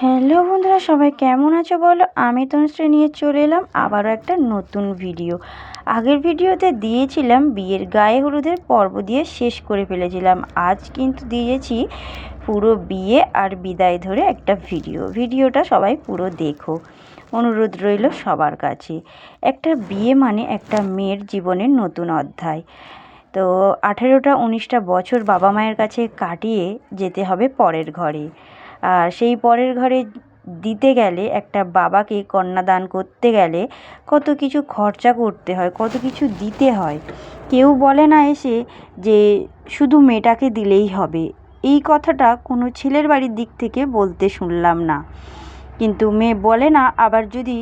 Hello বন্ধুরা, সবাই কেমন আছো বলো? আমি তনুশ্রী নিয়ে চলে এলাম আবারও একটা নতুন ভিডিও আগের ভিডিওতে দিয়েছিলাম বিয়ের গায়ে হলুদের পর্ব দিয়ে শেষ করে ফেলেছিলাম। আজ কিন্তু দিয়েছি পুরো বিয়ে আর বিদায় ধরে একটা ভিডিও ভিডিওটা সবাই পুরো দেখো। অনুরোধ রইল সবার কাছে। একটা বিয়ে মানে একটা মেয়ের জীবনের নতুন অধ্যায়। তো আঠেরোটা, উনিশটা বছর বাবা মায়ের কাছে কাটিয়ে যেতে হবে পরের ঘরে। আর সেই পরের ঘরে দিতে গেলে একটা বাবাকে কন্যাদান করতে গেলে কত কিছু খরচা করতে হয়, কত কিছু দিতে হয়। কেউ বলে না এসে যে শুধু মেয়েটাকে দিলেই হবে। এই কথাটা কোনো ছেলের বাড়ির দিক থেকে বলতে শুনলাম না। কিন্তু মেয়ে বলে না, আবার যদি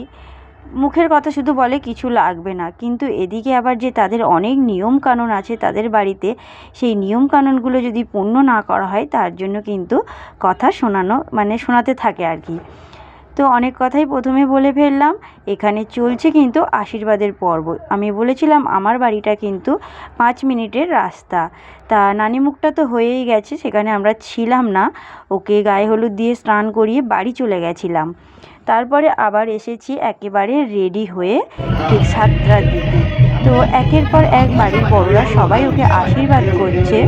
মুখের কথা শুধু বলে কিছু লাগবে না, কিন্তু এদিকে আবার যে তাদের অনেক নিয়ম কানুন আছে তাদের বাড়িতে, সেই নিয়ম কানুনগুলো যদি পূর্ণ না করা হয়, তার জন্য কিন্তু কথা শোনানো মানে শোনাতে থাকে আর কি। তো অনেক কথাই প্রথমে বলে ফেললাম। এখানে চলছে কিন্তু আশীর্বাদের পর্ব। আমি বলেছিলাম, আমার বাড়িটা কিন্তু পাঁচ মিনিটের রাস্তা। তা নানি মুখটা তো হয়েই গেছে, সেখানে আমরা ছিলাম না। ওকে গায়ে হলুদ দিয়ে স্নান করিয়ে বাড়ি চলে গেছিলাম। তারপরে আবার এসেছি একেবারে রেডি হয়ে ঠিক সাতটার দিকে। তো একের পর এক বাড়ির বড়রা সবাই ওকে আশীর্বাদ করছে।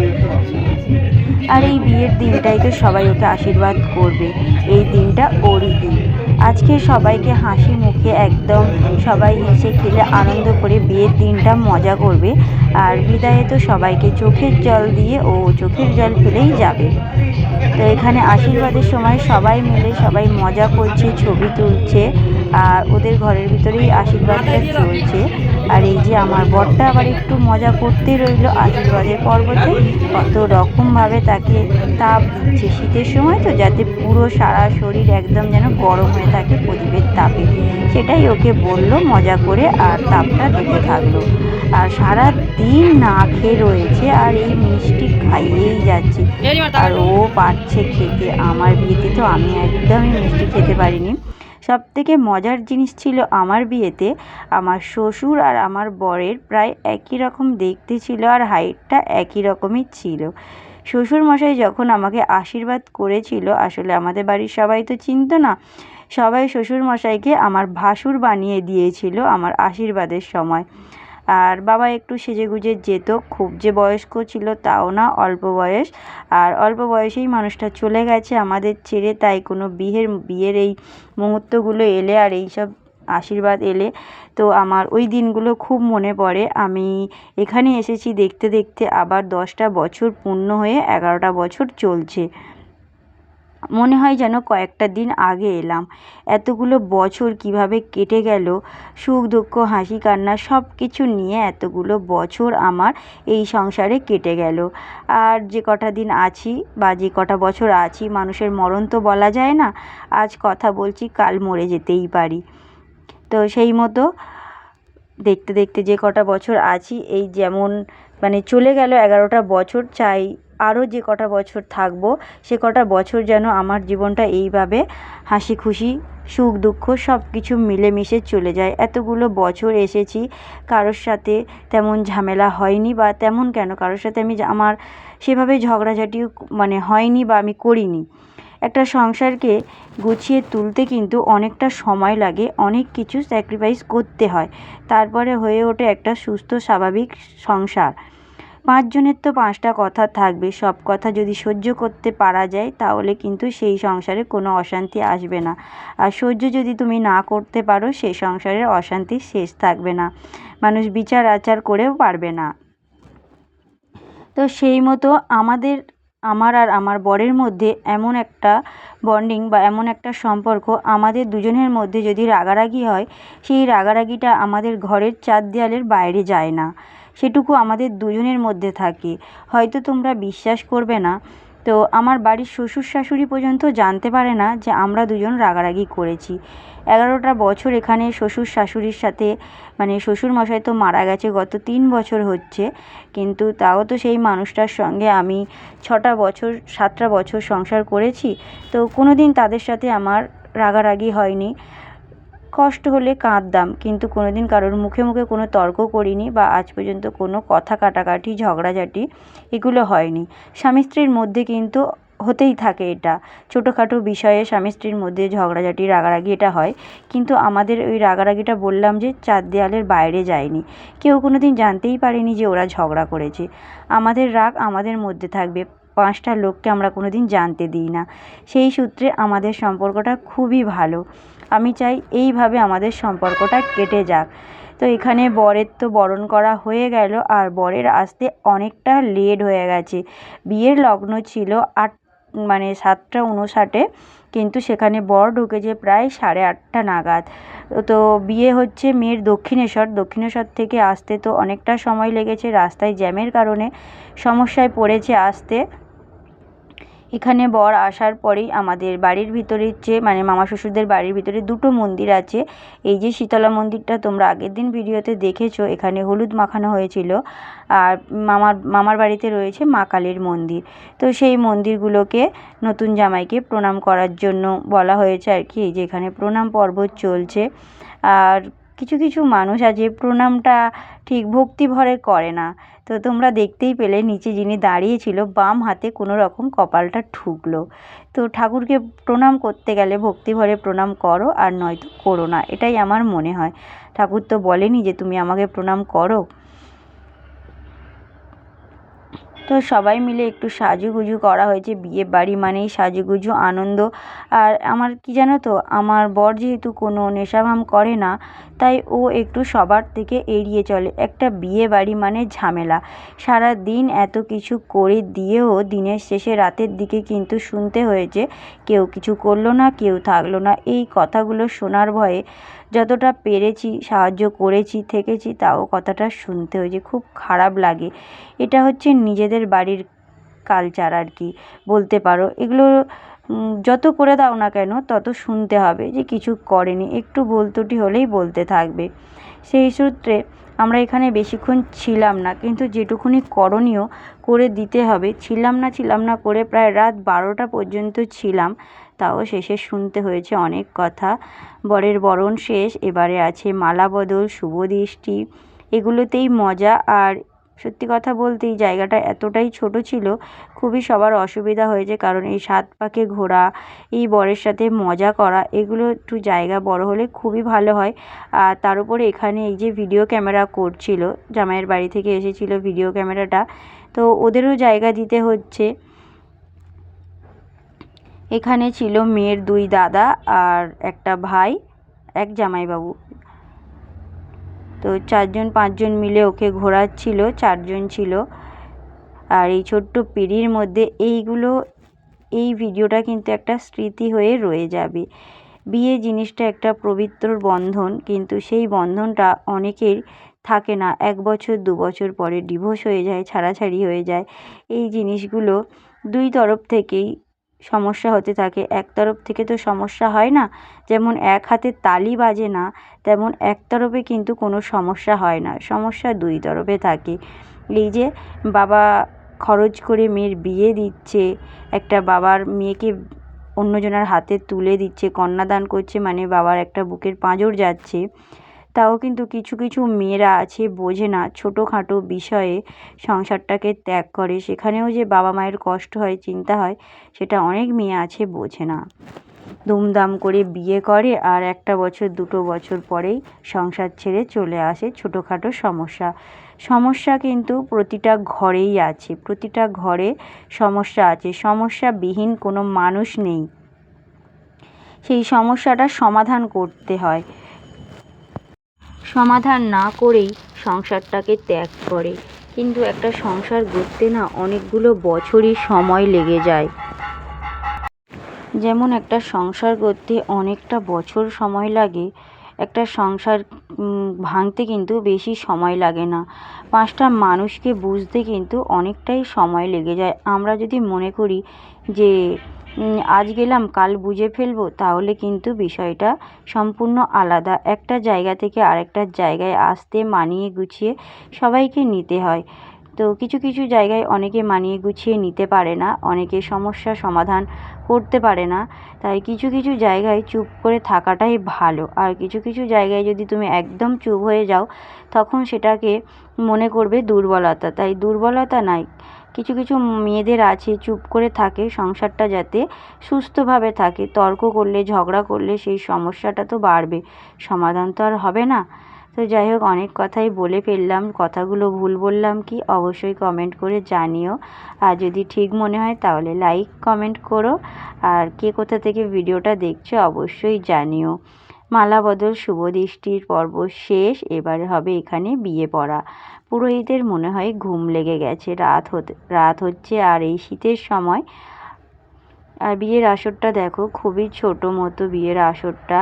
আর এই বিয়ের দিনটাই তো সবাই ওকে আশীর্বাদ করবে। এই দিনটা ওরই দিন। আজকে সবাইকে হাসি মুখে একদম সবাই হেসে খেলে আনন্দ করে বিয়ের দিনটা মজা করবে। আর বিদায়ে তো সবাইকে চোখের জল দিয়ে ও চোখের জল ফেলেই যাবে। তো এখানে আশীর্বাদের সময় সবাই মিলে সবাই মজা করছে, ছবি তুলছে। আর ওদের ঘরের ভিতরেই আশীর্বাদটা চলছে। আর এই যে আমার বরটা আবার একটু মজা করতে রইল আশীর্বাদের পর্বতে, কত রকমভাবে তাকে তাপ দিচ্ছে শীতের সময় তো, যাতে পুরো সারা শরীর একদম যেন গরম হয়ে থাকে প্রদীপের তাপে। সেটাই ওকে বলল মজা করে আর তাপটা দিতে থাকল। আর সারা দিন না খেয়ে রয়েছে আর এই মিষ্টি খাইয়েই যাচ্ছে। আর ও পারছে খেতে। আমার বিয়েতে তো আমি একদমই মিষ্টি খেতে পারিনি। সব থেকে মজার জিনিস ছিল আমার বিয়েতে, আমার শ্বশুর আর আমার বরের প্রায় একই রকম দেখতে ছিল আর হাইটটা একই রকমই ছিল। শ্বশুরমশাই যখন আমাকে আশীর্বাদ করেছিল, আসলে আমাদের বাড়ির সবাই তো চিনত না, সবাই শ্বশুরমশাইকে আমার ভাসুর বানিয়ে দিয়েছিল আমার আশীর্বাদের সময়। আর বাবা একটু সেজে গুজে যেত, খুব যে বয়স্ক ছিল তাও না, অল্প বয়স। আর অল্প বয়সেই মানুষটা চলে গেছে আমাদের ছেড়ে, তাই কোনো বিয়ের বিয়ের এই মুহূর্তগুলো এলে আর এই সব আশীর্বাদ এলে। তো আমার ওই দিনগুলো খুব মনে পড়ে। আমি এখানে এসেছি দেখতে দেখতে আবার দশটা বছর পূর্ণ হয়ে এগারোটা বছর চলছে। মনে হয় যেন কয়েকটা দিন আগে এলাম। এতগুলো বছর কীভাবে কেটে গেল, সুখ, দুঃখ, হাসি, কান্না সব কিছু নিয়ে এতগুলো বছর আমার এই সংসারে কেটে গেল। আর যে কটা দিন আছি বা যে কটা বছর আছি, মানুষের মরণ তো বলা যায় না, আজ কথা বলছি, কাল মরে যেতেই পারি। তো সেই মতো দেখতে দেখতে যে কটা বছর আছি, এই যেমন মানে চলে গেল এগারোটা বছর, চাই আরও যে কটা বছর থাকব, সে কটা বছর যেন আমার জীবনটা এইভাবে হাসি খুশি, সুখ দুঃখ সব কিছু মিলেমিশে চলে যায়। এতগুলো বছর এসেছি, কারোর সাথে তেমন ঝামেলা হয়নি বা তেমন কেন, কারোর সাথে আমি আমার সেভাবে ঝগড়াঝাটিও মানে হয়নি বা আমি করিনি। একটা সংসারকে গুছিয়ে তুলতে কিন্তু অনেকটা সময় লাগে, অনেক কিছু স্যাক্রিফাইস করতে হয়। তারপরে হয়ে ওঠে একটা সুস্থ, স্বাভাবিক সংসার। পাঁচজনের তো পাঁচটা কথা থাকবে। সব কথা যদি সহ্য করতে পারা যায়, তাহলে কিন্তু সেই সংসারে কোনো অশান্তি আসবে না। আর সহ্য যদি তুমি না করতে পারো, সেই সংসারের অশান্তি শেষ থাকবে না। মানুষ বিচার আচার করেও পারবে না। তো সেই মতো আমাদের, আমার আর আমার বরের মধ্যে এমন একটা বন্ডিং বা এমন একটা সম্পর্ক আমাদের দুজনের মধ্যে যদি রাগারাগি হয়, সেই রাগারাগিটা আমাদের ঘরের চার দেয়ালের বাইরে যায় না। সেটুকু আমাদের দুজনের মধ্যে থাকে। হয়তো তোমরা বিশ্বাস করবে না। তো আমার বাড়ির শ্বশুর শাশুড়ি পর্যন্ত জানতে পারে না যে আমরা দুজন রাগারাগি করেছি। এগারোটা বছর এখানে শ্বশুর শাশুড়ির সাথে মানে শ্বশুরমশাই তো মারা গেছে গত তিন বছর হচ্ছে। কিন্তু তাও তো সেই মানুষটার সঙ্গে আমি ছটা বছর, সাতটা বছর সংসার করেছি। তো কোনো দিন তাদের সাথে আমার রাগারাগি হয়নি। কষ্ট হলে কাঁদতাম কিন্তু কোনো দিন কারোর মুখে মুখে কোনো তর্ক করিনি বা আজ পর্যন্ত কোনো কথা কাটাকাটি, ঝগড়াঝাটি এগুলো হয়নি। স্বামী স্ত্রীর মধ্যে কিন্তু হতেই থাকে এটা। ছোটোখাটো বিষয়ে স্বামী স্ত্রীর মধ্যে ঝগড়াঝাটি, রাগারাগি এটা হয়। কিন্তু আমাদের ওই রাগারাগিটা বললাম যে চার দেয়ালের বাইরে যায়নি। কেউ কোনো দিন জানতেই পারেনি যে ওরা ঝগড়া করেছে। আমাদের রাগ আমাদের মধ্যে থাকবে। পাঁচটা লোককে আমরা কোনো দিন জানতে দিই না। সেই সূত্রে আমাদের সম্পর্কটা খুবই ভালো। আমি চাই এইভাবে আমাদের সম্পর্কটা কেটে যাক। তো এখানে বরের তো বরণ করা হয়ে গেল, আর বরের আসতে অনেকটা লেট হয়ে গেছে। বিয়ের লগ্ন ছিল আট মানে সাতটা উনষাটে কিন্তু সেখানে বর ঢুকেছে প্রায় সাড়ে আটটা নাগাদ। তো বিয়ে হচ্ছে মেয়ের দক্ষিণেশ্বর। দক্ষিণেশ্বর থেকে আসতে তো অনেকটা সময় লেগেছে রাস্তায় জ্যামের কারণে। সমস্যায় পড়েছে আসতে। এখানে বর আসার পরেই আমাদের বাড়ির ভিতরের যে মানে মামা শ্বশুরদের বাড়ির ভিতরে দুটো মন্দির আছে। এই যে শীতলা মন্দিরটা তোমরা আগের দিন ভিডিওতে দেখেছ, এখানে হলুদ মাখানো হয়েছিল। আর মামার মামার বাড়িতে রয়েছে মা কালীর মন্দির। তো সেই মন্দিরগুলোকে নতুন জামাইকে প্রণাম করার জন্য বলা হয়েছে আর কি। এই যে এখানে প্রণাম পর্ব চলছে। আর কিছু কিছু মানুষ আছে প্রণামটা ঠিক ভক্তিভরে করে না। তো তোমরা দেখতেই পেলে নিচে যিনি দাঁড়িয়েছিল বাম হাতে কোনো রকম কপালটা ঠুকলো। তো ঠাকুরকে প্রণাম করতে গেলে ভক্তিভরে প্রণাম করো আর নয়তো করো না, এটাই আমার মনে হয়। ঠাকুর তো বলেনি যে তুমি আমাকে প্রণাম করো। তো সবাই মিলে একটু সাজুগুজু করা হয়েছে, বিয়ে বাড়ি মানেই সাজুগুজু, আনন্দ। আর আমার কি জানো তো, আমার বর যেহেতু কোনো নেশাভাম করে না, তাই ও একটু সবার থেকে এড়িয়ে চলে। একটা বিয়ে বাড়ি মানে ঝামেলা। সারা দিন এত কিছু করে দিয়েও দিনের শেষে রাতের দিকে কিন্তু শুনতে হয়েছে, কেউ কিছু করল না, কেউ থাকল না। এই কথাগুলো শোনার ভয়ে যতটা পেরেছি, সাহায্য করেছি, থেকেছি তাও কথাটা শুনতে হয়েছে খুব খারাপ লাগে। এটা হচ্ছে নিজেদের বাড়ির কালচার আর কি, বলতে পারো। এগুলো যত করে দাও না কেন তত শুনতে হবে যে কিছু করেনি। একটু বলতুটি হলেই বলতে থাকবে। সেই সূত্রে আমরা এখানে বেশিক্ষণ ছিলাম না, কিন্তু যেটুকুনি করণীয় করে দিতে হবে। ছিলাম না ছিলাম না করে প্রায় রাত বারোটা পর্যন্ত ছিলাম। তাও শেষে শুনতে হয়েছে অনেক কথা। বরের বরণ শেষ, এবারে আছে মালা বদল, শুভ দৃষ্টি। এগুলোতেই মজা, আর সত্যি কথা বলতে এই জায়গাটা এতটাই ছোট ছিল, খুবই সবার অসুবিধা হয়েছে, কারণ এই সাত পাকে ঘোরা, এই বরের সাথে মজা করা, এগুলো একটু জায়গা বড় হলে খুবই ভালো হয়। আর তার উপরে এখানে এই যে ভিডিও ক্যামেরা করছিল, জামাইয়ের বাড়ি থেকে এসেছিল ভিডিও ক্যামেরাটা তো ওদেরও জায়গা দিতে হচ্ছে। এখানে ছিল মেয়ের দুই দাদা আর একটা ভাই, এক জামাইবাবু। তো চারজন, পাঁচজন মিলে ওকে ঘোরাচ্ছিল, চারজন ছিল। আর এই ছোট্ট পিঁড়ির মধ্যে এইগুলো, এই ভিডিওটা কিন্তু একটা স্মৃতি হয়ে রয়ে যাবে। বিয়ে জিনিসটা একটা পবিত্র বন্ধন, কিন্তু সেই বন্ধনটা অনেকের থাকে না। এক বছর, দু বছর পরে ডিভোর্স হয়ে যায়, ছাড়াছাড়ি হয়ে যায়। এই জিনিসগুলো দুই তরফ থেকেই সমস্যা হতে থাকে। এক তরফ থেকে তো সমস্যা হয় না, যেমন এক হাতে তালি বাজে না, তেমন এক তরফে কিন্তু কোনো সমস্যা হয় না। সমস্যা দুই তরফে থাকে। এই যে বাবা খরচ করে মেয়ের বিয়ে দিচ্ছে, একটা বাবার মেয়েকে অন্যজনের হাতে তুলে দিচ্ছে, কন্যাদান করছে মানে বাবার একটা বুকের পাঁজর যাচ্ছে তাও কিন্তু কিছু কিছু মেয়েরা আছে, বোঝে না। ছোটোখাটো বিষয়ে সংসারটাকে ত্যাগ করে। সেখানেও যে বাবা মায়ের কষ্ট হয়, চিন্তা হয়, সেটা অনেক মেয়ে আছে, বোঝে না। দুমদাম করে বিয়ে করে আর একটা বছর, দুটো বছর পরেই সংসার ছেড়ে চলে আসে ছোটোখাটো সমস্যা। সমস্যা কিন্তু প্রতিটা ঘরেই আছে, প্রতিটা ঘরে সমস্যা আছে। সমস্যাবিহীন কোনো মানুষ নেই। সেই সমস্যাটা সমাধান করতে হয়। সমাধান না করেই সংসারটাকে ত্যাগ করে। কিন্তু একটা সংসার গড়তে না অনেকগুলো বছরই সময় লেগে যায়। যেমন একটা সংসার গড়তে অনেকটা বছর সময় লাগে, একটা সংসার ভাঙতে কিন্তু বেশি সময় লাগে না। পাঁচটা মানুষকে বুঝতে কিন্তু অনেকটাই সময় লেগে যায়। আমরা যদি মনে করি যে আজ গেলাম, কাল বুঝে ফেলব। তাহলে কিন্তু বিষয়টা সম্পূর্ণ আলাদা। একটা জায়গা থেকে আরেকটা জায়গায় আসতে মানিয়ে গুছিয়ে সবাইকে নিতে হয়। তো কিছু কিছু জায়গায় অনেকে মানিয়ে গুছিয়ে নিতে পারে না, অনেকে সমস্যা সমাধান করতে পারে না। তাই কিছু কিছু জায়গায় চুপ করে থাকাটাই ভালো। আর কিছু কিছু জায়গায় যদি তুমি একদম চুপ হয়ে যাও, তখন সেটাকে মনে করবে দুর্বলতা। তাই দুর্বলতা নাই। কিছু কিছু মেয়েদের আছে, চুপ করে থাকে সংসারটা যাতে সুস্থভাবে থাকে। তর্ক করলে, ঝগড়া করলে সেই সমস্যাটা তো বাড়বে, সমাধান তো আর হবে না। তো যাই হোক, অনেক কথাই বলে ফেললাম, কথাগুলো ভুল বললাম কি, অবশ্যই কমেন্ট করে জানিও। আর যদি ঠিক মনে হয় তাহলে লাইক কমেন্ট করো। আর কে কোথা থেকে ভিডিওটা দেখছ অবশ্যই জানিও। মালা বদল শুভ দৃষ্টির পর্ব শেষ। এবারে হবে এখানে বিয়ে পড়া। পুরোহিতের মনে হয় ঘুম লেগে গেছে, রাত হতে, রাত হচ্ছে আর এই শীতের সময়। আর বিয়ের আসরটা দেখো, খুবই ছোট মতো বিয়ের আসরটা।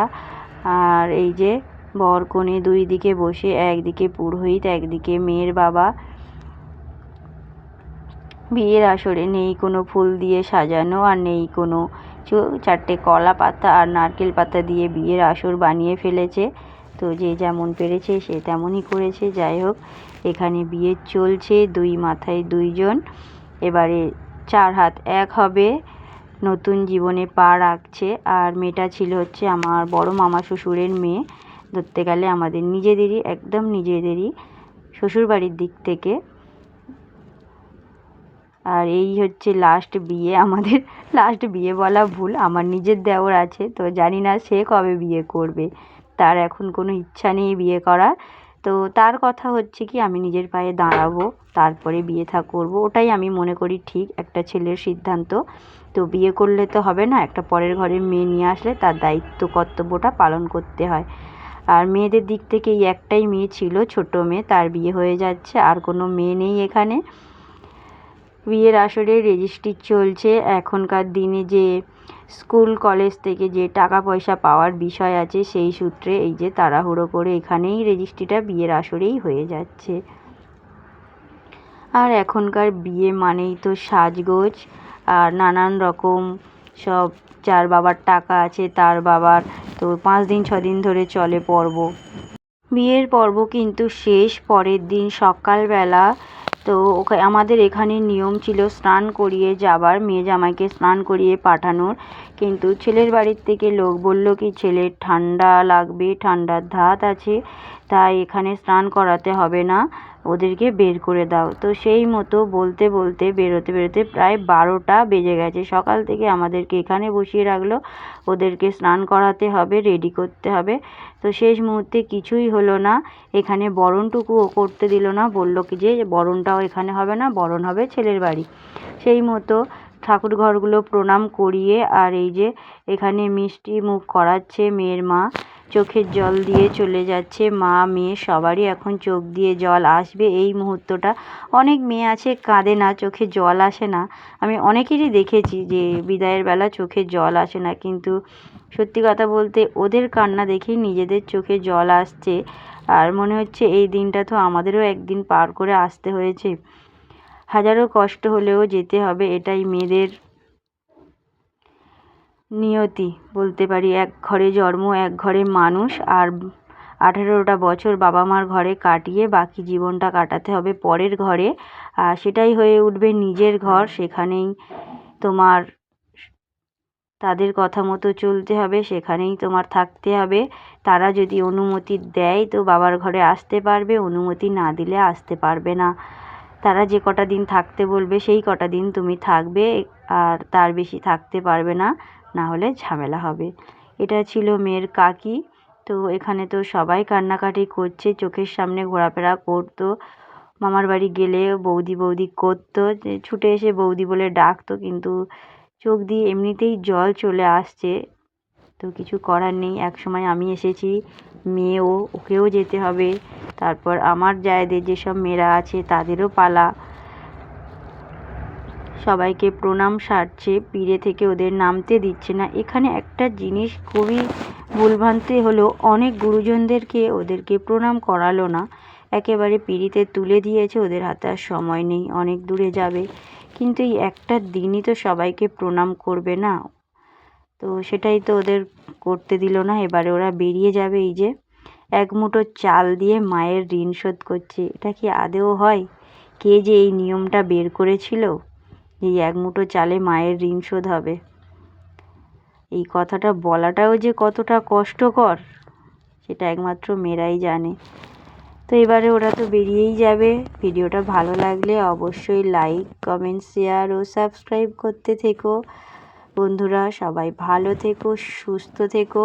আর এই যে বর কনে দুই দিকে বসে একদিকে পুরোহিত একদিকে মেয়ের বাবা। বিয়ের আসরে নেই কোনো ফুল দিয়ে সাজানো আর নেই কোনো চারটে কলা পাতা আর নারকেল পাতা দিয়ে বিয়ের আসর বানিয়ে ফেলেছে। তো যে যেমন পেরেছে সে তেমনই করেছে। যাই হোক, এখানে বিয়ে চলছে দুই মাথায় দুইজন। এবারে চার হাত এক হবে, নতুন জীবনে পা রাখছে। আর মেয়েটা ছিল হচ্ছে আমার বড় মামা শ্বশুরের মেয়ে। ধরতে গেলে আমাদের নিজেদেরই, একদম নিজেদেরই শ্বশুরবাড়ির দিক থেকে। আর এই হচ্ছে লাস্ট বিয়ে। আমাদের লাস্ট বিয়ে বলা ভুল, আমার নিজের দেওর আছে, তো জানি না সে কবে বিয়ে করবে। তার এখন কোনো ইচ্ছা নেই বিয়ে করার। তো তার কথা হচ্ছে কি, আমি নিজের পায়ে দাঁড়াবো, তারপরে বিয়ে থা করব। ওটাই আমি মনে করি ঠিক, একটা ছেলের সিদ্ধান্ত। তো বিয়ে করলে তো হবে না, একটা পরের ঘরে মেয়ে নিয়ে আসলে তার দায়িত্ব, কর্তব্যটা পালন করতে হয়। আর মেয়েদের দিক থেকে এই একটাই মেয়ে ছিল, ছোট মেয়ে, তার বিয়ে হয়ে যাচ্ছে, আর কোনো মেয়ে নেই এখানে। বিয়ের আসরে রেজিস্ট্রি চলছে। এখনকার দিনে যে স্কুল কলেজ থেকে যে টাকা পয়সা পাওয়ার বিষয় আছে, সেই সূত্রে এই যে তাড়াহুড়ো করে এখানেই রেজিস্ট্রিটা বিয়ের আসরেই হয়ে যাচ্ছে। আর এখনকার বিয়ে মানেই তো সাজগোজ। আর নানান রকম সব যার বাবার টাকা আছে, তার বাবার তো পাঁচ দিন, ছ দিন ধরে চলে পর্ব। বিয়ের পর্ব কিন্তু শেষ, পরের দিন সকালবেলা তো ওখানে আমাদের এখানে নিয়ম ছিল স্নান করিয়ে যাবার, মেয়ে জামাইকে স্নান করিয়ে পাঠানোর। কিন্তু ছেলের বাড়ির থেকে লোক বলল কি, ছেলের ঠান্ডা লাগবে, ঠান্ডার ধাত আছে। তাই এখানে স্নান করাতে হবে না। ওদেরকে বের করে দাও। তো সেই মতো বলতে বলতে বেরোতে বেরোতে প্রায় বারোটা বেজে গেছে। সকাল থেকে আমাদেরকে এখানে বসিয়ে রাখল। ওদেরকে স্নান করাতে হবে, রেডি করতে হবে। তো শেষ মুহূর্তে কিছুই হলো না। এখানে বরণটুকুও করতে দিল না। বলল কি যে, বরণটাও এখানে হবে না, বরণ হবে ছেলের বাড়ি। সেই মতো ঠাকুর ঘরগুলো প্রণাম করিয়ে আর এই যে এখানে মিষ্টি মুখ করাচ্ছে মেয়ের মা। চোখের জল দিয়ে চলে যাচ্ছে। মা, মেয়ে সবারই এখন চোখ দিয়ে জল আসবে। এই মুহূর্তটা অনেক মেয়ে আছে, কাঁদে না, চোখে জল আসে না। আমি অনেকেরই দেখেছি যে বিদায়ের বেলা চোখে জল আসে না। কিন্তু সত্যি কথা বলতে ওদের কান্না দেখেই নিজেদের চোখে জল আসছে। আর মনে হচ্ছে এই দিনটা তো আমাদেরও একদিন পার করে আসতে হয়েছে। হাজারো কষ্ট হলেও যেতে হবে, এটাই মেয়েদের নিয়তি। বলতে পারি এক ঘরে জন্ম, এক ঘরে মানুষ আর আঠেরোটা বছর বাবা মার ঘরে কাটিয়ে বাকি জীবনটা কাটাতে হবে পরের ঘরে। আর সেটাই হয়ে উঠবে নিজের ঘর। সেখানেই তোমার তাদের কথা মতো চলতে হবে, সেখানেই তোমার থাকতে হবে। তারা যদি অনুমতি দেয় তো বাবার ঘরে আসতে পারবে, অনুমতি না দিলে আসতে পারবে না। তারা যে কটা দিন থাকতে বলবে, সেই কটা দিন তুমি থাকবে, আর তার বেশি থাকতে পারবে না। না হলে ঝামেলা হবে। এটা ছিল মেয়ের কাকি। তো এখানে তো সবাই কান্নাকাটি করছে, চোখের সামনে ঘোরাফেরা করতো। মামার বাড়ি গেলে বৌদি বৌদি করতো। ছুটে এসে বৌদি বলে ডাকতো, কিন্তু চোখ দিয়ে এমনিতেই জল চলে আসছে। তো কিছু করার নেই। এক সময় আমি এসেছি, মেয়েও, ওকেও যেতে হবে। তারপর আমার জায়দের যেসব মেয়েরা আছে, তাদেরও পালা। সবাইকে প্রণাম সারছে পিড়ে থেকে ওদের নামতে দিচ্ছে না। এখানে একটা জিনিস খুবই ভুলভ্রান্তি হলো অনেক গুরুজনদেরকে ওদেরকে প্রণাম করালো না। একেবারে পিড়িতে তুলে দিয়েছে, ওদের হাতে আর সময় নেই, অনেক দূরে যাবে। কিন্তু এই একটা দিনই তো সবাইকে প্রণাম করবে না। তো সেটাই তো ওদের করতে দিল না, এবারে ওরা বেরিয়ে যাবে এই যে। এক মুঠো চাল দিয়ে মায়ের ঋণ শোধ করছে। এটা কি আদেও হয়? কে যে এই নিয়মটা বের করেছিল? এই এক মুঠো চালে মায়ের ঋণ শোধ হবে। এই কথাটা বলাটাও যে কতটা কষ্টকর, সেটা একমাত্র মেয়েরাই জানে। তো এবারে ওরা তো বেরিয়েই যাবে। ভিডিওটা ভালো লাগলে অবশ্যই লাইক কমেন্ট শেয়ার ও সাবস্ক্রাইব করতে থেকো। বন্ধুরা, সবাই ভালো থেকো, সুস্থ থেকো।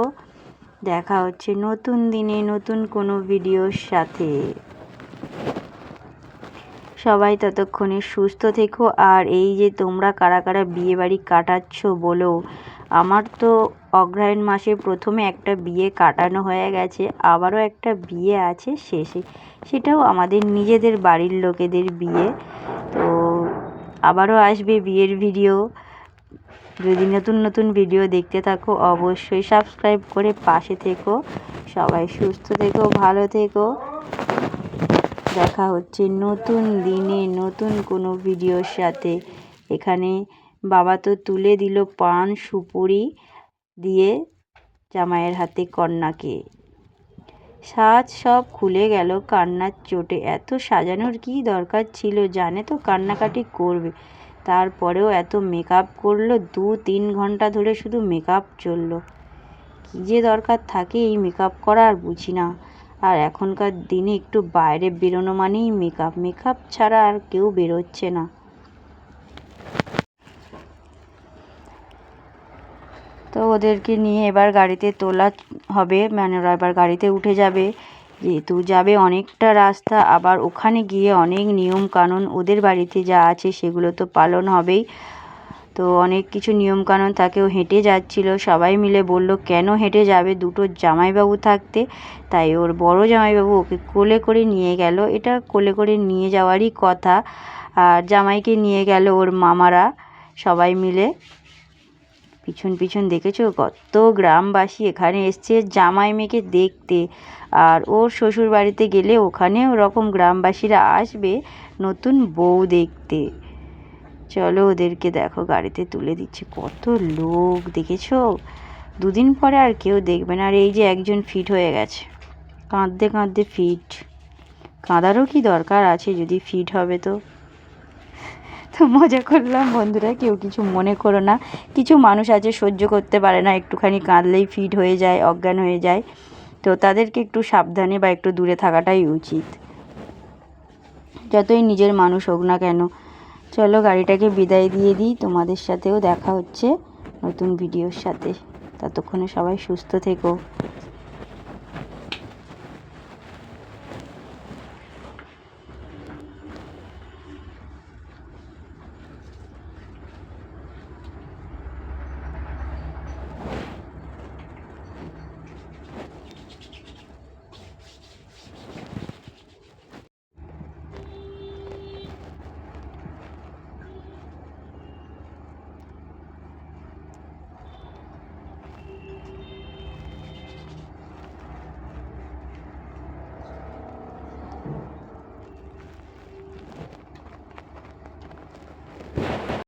দেখা হচ্ছে নতুন দিনে নতুন কোনো ভিডিওর সাথে। সবাই ততক্ষণে সুস্থ থেকো। আর এই যে তোমরা কারা কারা বিয়ে বাড়ি কাটাচ্ছ বলো, আমার তো অগ্রহায়ণ মাসে প্রথমে একটা বিয়ে কাটানো হয়ে গেছে, আবারও একটা বিয়ে আছে শেষে। সেটাও আমাদের নিজেদের বাড়ির লোকেদের বিয়ে। তো আবারও আসবে বিয়ের ভিডিও। যদি নতুন নতুন ভিডিও দেখতে থাকো, অবশ্যই সাবস্ক্রাইব করে পাশে থেকো। সবাই সুস্থ থেকো, ভালো থেকো। দেখা হচ্ছে নতুন দিনে, নতুন কোনো ভিডিওর সাথে। এখানে বাবা তো তুলে দিল পান, সুপুরি দিয়ে জামাইয়ের হাতে কন্যাকে। সাজ সব খুলে গেল কান্নার চোটে। এত সাজানোর কি দরকার ছিল? জানে তো কান্নাকাটি করবে। তারপরেও এত মেকআপ করল, দু তিন ঘণ্টা ধরে শুধু মেকআপ চলল। কী যে দরকার থাকে এই মেকআপ করা আর বুঝি না। আর এখনকার দিনে একটু বাইরে বেরোনো মানেই মেকআপ মেকআপ ছাড়া আর কেউ বেরোচ্ছে না। তো ওদেরকে নিয়ে এবার গাড়িতে তোলা হবে। মানে ওরা এবার গাড়িতে উঠে যাবে। যেহেতু যাবে অনেকটা রাস্তা, আবার ওখানে গিয়ে অনেক নিয়ম কানুন ওদের বাড়িতে যা আছে সেগুলো তো পালন হবেই। তো অনেক কিছু নিয়মকানুন তাকেও হেঁটে যাচ্ছিল। সবাই মিলে বলল, কেন হেঁটে যাবে? দুটো জামাইবাবু থাকতে। তাই ওর বড় জামাইবাবু ওকে কোলে করে নিয়ে গেল। এটা কোলে করে নিয়ে যাওয়ারই কথা। আর জামাইকে নিয়ে গেল ওর মামারা। সবাই মিলে পিছন পিছন দেখেছ? কত গ্রামবাসী এখানে এসছে জামাই মেয়েকে দেখতে। আর ওর শ্বশুর বাড়িতে গেলে ওখানে ওরকম গ্রামবাসীরা আসবে নতুন বউ দেখতে। চলো ওদেরকে দেখো, গাড়িতে তুলে দিচ্ছে। কত লোক, দেখেছ? দুদিন পরে আর কেউ দেখবে না। আর এই যে একজন ফিট হয়ে গেছে। কাঁদতে কাঁদতে ফিট। কাঁদারও কি দরকার আছে? যদি ফিট হবে তো। তো মজা করলাম, বন্ধুরা। কেউ কিছু মনে করো না। কিছু মানুষ আছে, সহ্য করতে পারে না। একটুখানি কাঁদলেই ফিট হয়ে যায়, অজ্ঞান হয়ে যায়। তো তাদেরকে একটু সাবধানে বা একটু দূরে থাকাটাই উচিত। যতই নিজের মানুষ হোক না কেন চলো গাড়িটাকে বিদায় দিয়ে দিই। তোমাদের সাথেও দেখা হচ্ছে নতুন ভিডিওর সাথে। ততক্ষণে সবাই সুস্থ থেকো।